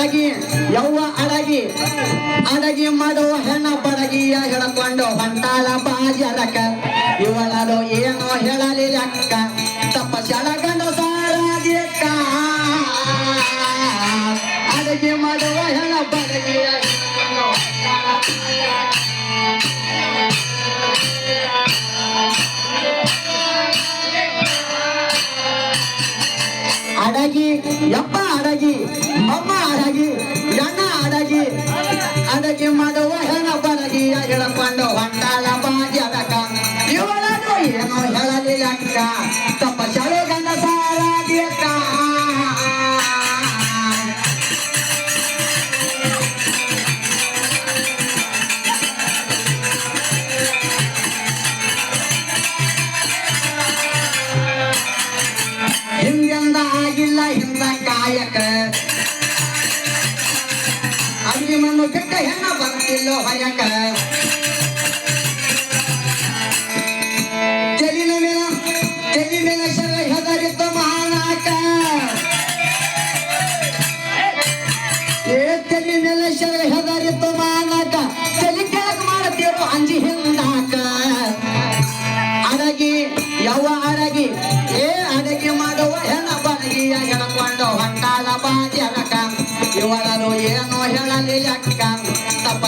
ಅಡಗಿ, ಯವ್ವ ಅಡಗಿ. ಅಡಗಿ ಮಾಡುವ ಹೆಣ್ಣ ಬಡಗಿಯ ಹಿಡ್ಕೊಂಡು ಹೊಂಟಾಳ ಬಾಜರಕ. ಇವಳದು ಏನೋ ಹೇಳಲಿ ಅಕ್ಕ. ತಪ್ಪ ಸಾರಾಗಿ ಅಕ್ಕ ಅಡಗಿ ಮಾಡುವ ಬಡಗಿಯ ಹಿಡ್ಕೊಂಡು ಅಡಗಿ, ಯಪ್ಪ ಕಾಯಕ ಅಗ್ನಿ ಮಣ್ಣು ಬಿಟ್ಟ ಹೆಣ್ಣ ಬರ್ತಿಲ್ಲೋ ಹೊಯಕ. ತೆಲಿನ ಮೇಲೆ ಏ ತೆಲಿ ಮೇಲೆ ಶರ ಮಾನಕ ಏನೋ ಹೇಳಲಿ ಲೆಕ್ಕ ತಪ್ಪ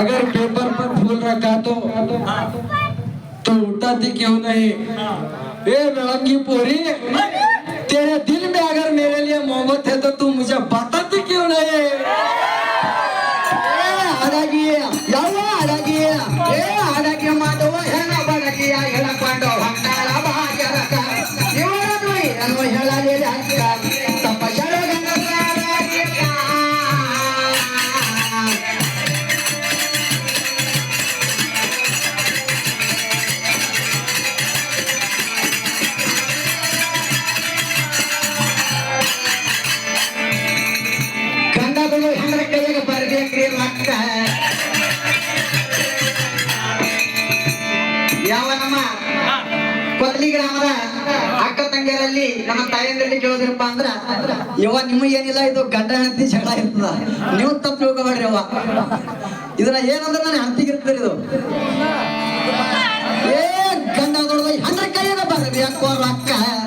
अगर पेपर पर फूल रखा तो तो उठा थी क्यों नहीं? ए बेड़ंगी पोरी तेरे दिल में अगर ಏನು ಹೇಳಲಿ ಕೈಗೆ ಯಾವ ನಮ್ಮ ಕೊದ್ಲಿ ಗ್ರಾಮದ ಅಕ್ಕ ತಂಗಿಯರಲ್ಲಿ ನಮ್ಮ ತಾಯಂದ್ರಲ್ಲಿ ಕೇಳೋದಿರಪ್ಪ ಅಂದ್ರ, ಯವ್ವ, ನಿಮಗೆ ಏನಿಲ್ಲ, ಇದು ಗಂಡ ಹಂತಿ ಜಗಳ ಇರ್ತದ. ನೀವು ತಪ್ಪು ತಿಳ್ಕೊಬೇಡ್ರಿ ಯವ್ವ. ಇದನ್ನ ಏನಂದ್ರ ನಾನು ಹಂತಿಗಿರ್ತದೆ ಇದು. ಏ, ಗಂಡ ದೊಡ್ಡ ಹೆಂಡ್ರ ಕೈಯಾಗ ಬರ್ಬೇಕು ರೊಕ್ಕ. ಯವ್ವ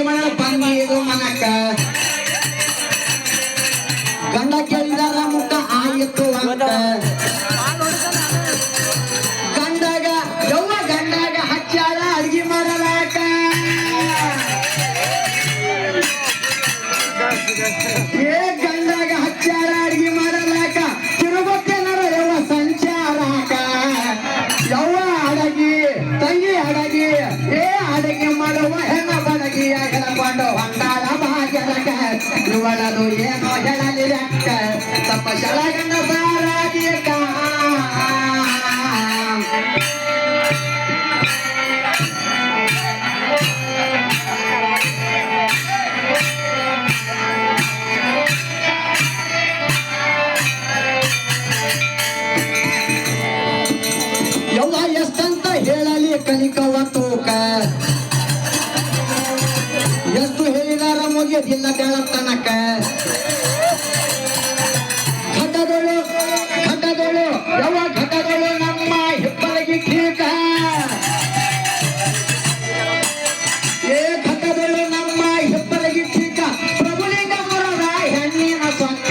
ಮಾಡೋ ಬಂದಿದು ಮನಕ ಗಂಡ ಕೇಳಿದಾರ ಇವಳದು ಏನೋ ಹೇಳಲಿ ಲೆಕ್ಕ ತಪ್ಪ ಬೀಳದಿಲ್ಲ ಬೆಳತನಕ ಘಟಗಳು ಘಟಗಳು, ಯಾವ ಘಟಗಳು ನಮ್ಮ ಹೆಬ್ಬಲಗಿ ಕೀಟ ಏ ಘಟಗಳು ನಮ್ಮ ಹೆಬ್ಬಲಗಿ ಕೀಟ ಪ್ರಭುಲಿಂಗಮುರದ ಹೆಣ್ಣಿನ ಸೊಕ್ಕ